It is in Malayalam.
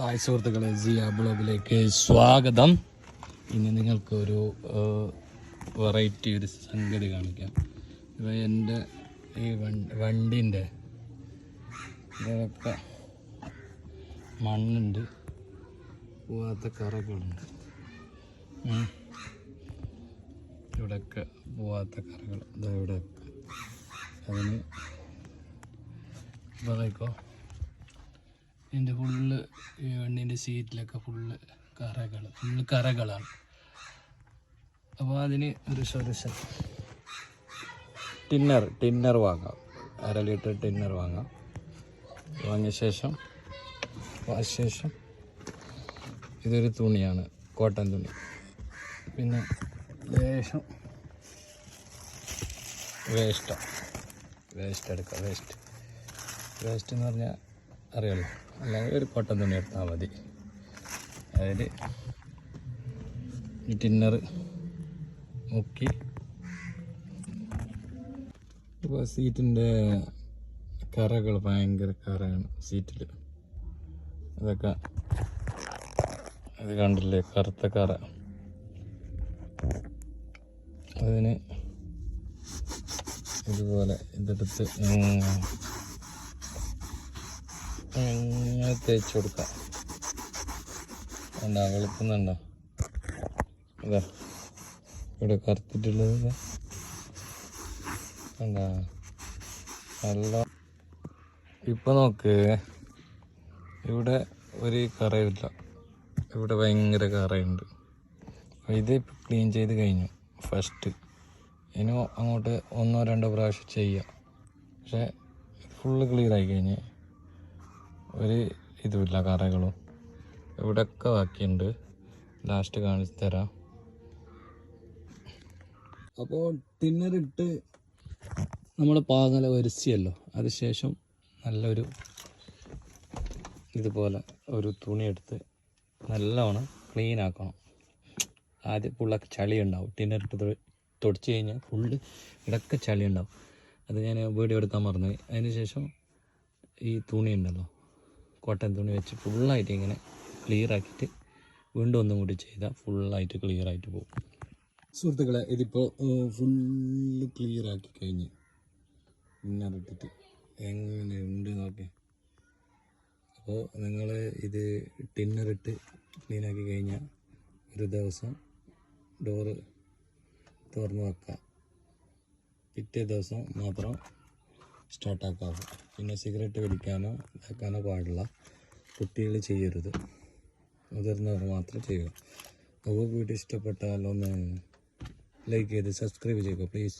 ഹായ് സുഹൃത്തുക്കളെ ജിയ ബ്ലോഗിലേക്ക് സ്വാഗതം. ഇന്ന് നിങ്ങൾക്കൊരു വെറൈറ്റി ഒരു സംഗതി കാണിക്കാം. ഇപ്പോൾ എന്റെ ഈ വണ്ടിന്റെ ഇതൊക്കെ മണ്ണുണ്ട്. പോവാത്ത കറകളുണ്ട്. ഇവിടെയൊക്കെ പോവാത്ത കറകൾ. ഇതാ ഇവിടെയൊക്കെ. അതിന് ഇതായിക്കോ. ഇതിന്റെ ഫുള്ള് വണ്ടീന്റെ സീറ്റിലൊക്കെ ഫുള്ള് കറകൾ ഫുള്ള് കറകളാണ്. അപ്പോൾ അതിന് ഒരു സൊല്യൂഷൻ ടിന്നർ ടിന്നർ വാങ്ങാം. അര ലിറ്റർ ടിന്നർ വാങ്ങാം. വാങ്ങിയ ശേഷം വാങ്ങിയ ശേഷം ഇതൊരു തുണിയാണ് കോട്ടൺ തുണി. പിന്നെ ലേശം വേസ്റ്റാണ് വേസ്റ്റ് എടുക്കാം വേസ്റ്റ് വേസ്റ്റ് എന്ന് പറഞ്ഞാൽ അറിയാലോ? അല്ലെങ്കിൽ ഒരു കോട്ടൻ തുണി എടുത്താൽ മതി. അതിൽ ഈ ടിന്നർ മുക്കി. ഇപ്പോൾ സീറ്റിന്റെ കറകൾ ഭയങ്കര കറയാണ് സീറ്റിൽ അതൊക്കെ അത് കണ്ടില്ലേ? കറുത്ത കറ. അതിന് ഇതുപോലെ ഇതെടുത്ത് ഇങ്ങനെ തേച്ച് കൊടുക്കാം. എന്താ വെളുക്കുന്നുണ്ടോ? അതാ ഇവിടെ കറുത്തിട്ടുള്ളത് എന്താ നല്ല ഇപ്പൊ നോക്ക് ഇവിടെ ഒരു കറയില്ല. ഇവിടെ ഭയങ്കര കറയുണ്ട്. ഇത് ഇത് ക്ലീൻ ചെയ്ത് കഴിഞ്ഞു ഫസ്റ്റ് ഇനി അങ്ങോട്ട് ഒന്നോ രണ്ടോ പ്രാവശ്യം ചെയ്യാം. പക്ഷെ ഫുള്ള് ക്ലിയർ ആയി കഴിഞ്ഞ്. ഒരു ഇതുമില്ല കറകളും. ഇവിടെയൊക്കെ ബാക്കിയുണ്ട്. ലാസ്റ്റ് കാണിച്ചു തരാം. അപ്പോൾ ടിന്നറിട്ട് നമ്മൾ പാകല വരിച്ചല്ലോ അതിനുശേഷം നല്ലൊരു ഇതുപോലെ ഒരു തുണി എടുത്ത് നല്ലവണ്ണം ക്ലീൻ ആക്കണം. ആദ്യം ഫുള്ളൊക്കെ ചളി ഉണ്ടാവും ടിന്നറിട്ട് തുടച്ച് കഴിഞ്ഞാൽ ഫുള്ള് ഇടയ്ക്ക് ചളി ഉണ്ടാവും അത് ഞാൻ വീഡിയോ എടുക്കാൻ മറന്നു അതിന് ശേഷം ഈ തുണി ഉണ്ടല്ലോ. കോട്ടൺ തുണി വെച്ച് ഫുള്ളായിട്ട് ഇങ്ങനെ ക്ലിയർ ആക്കിയിട്ട് വീണ്ടും ഒന്നും കൂടി ചെയ്താൽ ഫുള്ളായിട്ട് ക്ലിയർ ആയിട്ട് പോകും. സുഹൃത്തുക്കളെ ഇതിപ്പോൾ ഫുള്ള് ക്ലിയർ ആക്കി കഴിഞ്ഞ് ഇന്നറിട്ടിട്ട് എങ്ങനെ ഉണ്ട് നോക്കി. അപ്പോൾ നിങ്ങൾ ഇത് ടിന്നറിട്ട് ക്ലീൻ ആക്കി കഴിഞ്ഞാൽ ഒരു ദിവസം ഡോറ് തുറന്ന് വെക്കാം. പിറ്റേ ദിവസം മാത്രം സ്റ്റാർട്ടാക്കാവൂ പിന്നെ സിഗരറ്റ് വലിക്കാനോ ഇതാക്കാനോ പാടില്ല. കുട്ടികൾ ചെയ്യരുത്. മുതിർന്നവർ മാത്രം ചെയ്യുക. അപ്പോൾ വീഡിയോ ഇഷ്ടപ്പെട്ടാലൊന്ന് ലൈക്ക് ചെയ്ത് സബ്സ്ക്രൈബ് ചെയ്യുക പ്ലീസ്